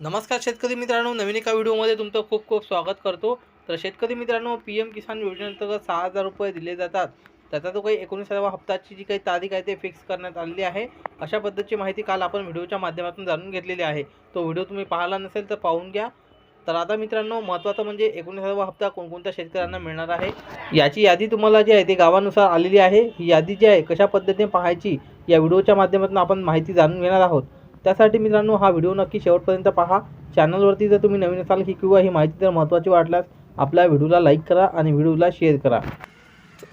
नमस्कार शेतकरी मित्रांनो नवीन एका व्हिडिओमध्ये तुमचं खूप खूप स्वागत करतो. तर शेतकरी मित्रांनो पी एम किसान योजनेअंतर्गत सहा हजार रुपये दिले जातात. त्याचा जो काही एकोणीसाव्या हप्त्याची जी काही तारीख आहे ते फिक्स करण्यात आलेली आहे. अशा पद्धतीची माहिती काल आपण व्हिडिओच्या माध्यमातून जाणून घेतलेली आहे. तो व्हिडिओ तुम्ही पाहिला नसेल तर पाहून घ्या. तर आता मित्रांनो महत्त्वाचं म्हणजे एकोणीसावा हप्ता कोणकोणत्या शेतकऱ्यांना मिळणार आहे याची यादी तुम्हाला जी आहे ती गावानुसार आलेली आहे. ही यादी जी आहे कशा पद्धतीने पाहायची या व्हिडिओच्या माध्यमातून आपण माहिती जाणून घेणार आहोत. त्यासाठी मित्रांनो हा व्हिडिओ नक्की शेवटपर्यंत पहा. चॅनलवरती जर तुम्ही नवीन असाल की किंवा ही माहिती जर महत्त्वाची वाटल्यास आपल्या व्हिडिओला लाईक करा आणि व्हिडिओला शेअर करा.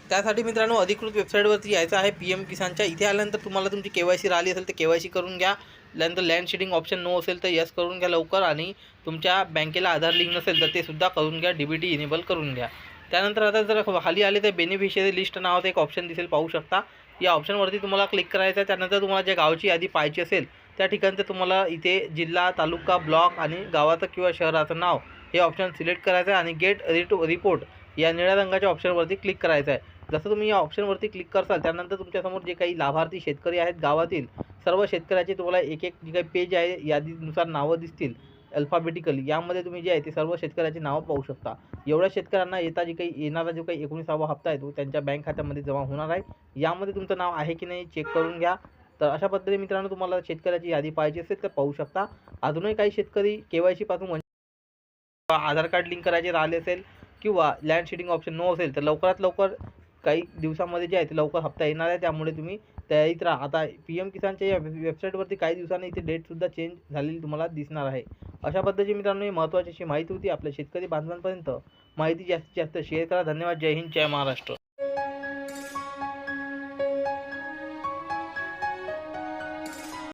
त्यासाठी मित्रांनो अधिकृत वेबसाईटवरती यायचं आहे पी एम किसानच्या इथे आल्यानंतर तुम्हाला तुमची के वाय सी राहिली असेल तर के वाय सी करून घ्या. त्यानंतर लँड शेडिंग ऑप्शन नो असेल तर यस करून घ्या लवकर आणि तुमच्या बँकेला आधार लिंक नसेल तर ते सुद्धा करून घ्या डी बी टी इनेबल करून घ्या. त्यानंतर आता जर खाली आले तर बेनिफिशियरी लिस्ट नावाचं एक ऑप्शन दिसेल पाहू शकता. या ऑप्शनवरती तुम्हाला क्लिक करायचं आहे. त्यानंतर तुम्हाला ज्या गावची यादी पाहायची असेल त्या ठिकाणचं तुम्हाला इथे जिल्हा तालुका ब्लॉक आणि गावाचं किंवा शहराचं नाव हे ऑप्शन सिलेक्ट करायचं आहे आणि गेट रिटो रिपोर्ट या निळ्या रंगाच्या ऑप्शनवरती क्लिक करायचं आहे. जसं तुम्ही या ऑप्शनवरती क्लिक करसाल त्यानंतर तुमच्यासमोर जे काही लाभार्थी शेतकरी आहेत गावातील सर्व शेतकऱ्याचे तुम्हाला एक एक जे काही पेज आहे यादीनुसार नावं दिसतील अल्फाबेटिकली यामध्ये तुम्ही जे आहे ते सर्व शेतकऱ्याची नावं पाहू शकता. एवढ्या शेतकऱ्यांना येता जे काही येणारा जो काही एकोणीसावा हप्ता आहे तो त्यांच्या बँक खात्यामध्ये जमा होणार आहे. यामध्ये तुमचं नाव आहे की नाही चेक करून घ्या. तर अशा पद्धतीने मित्रांनो तुम्हाला शेतकऱ्याची यादी पाहिजे असेल तर पाहू शकता. अजूनही काही शेतकरी के वाय सीपासून वंचित आधार कार्ड लिंक करायचे राहिले असेल किंवा लँड शेडिंग ऑप्शन नो असेल तर लवकरात लवकर काही दिवसामध्ये जे आहे ते लवकर हप्ता येणार आहे. त्यामुळे तुम्ही तयारीत राहा. आता पी एम किसानच्या या वेबसाईटवरती काही दिवसांनी इथे डेटसुद्धा चेंज झालेली तुम्हाला दिसणार आहे. अशा पद्धतीची मित्रांनो ही महत्त्वाची अशी माहिती होती. आपल्या शेतकरी बांधवांपर्यंत माहिती जास्तीत जास्त शेअर करा. धन्यवाद. जय हिंद. जय महाराष्ट्र.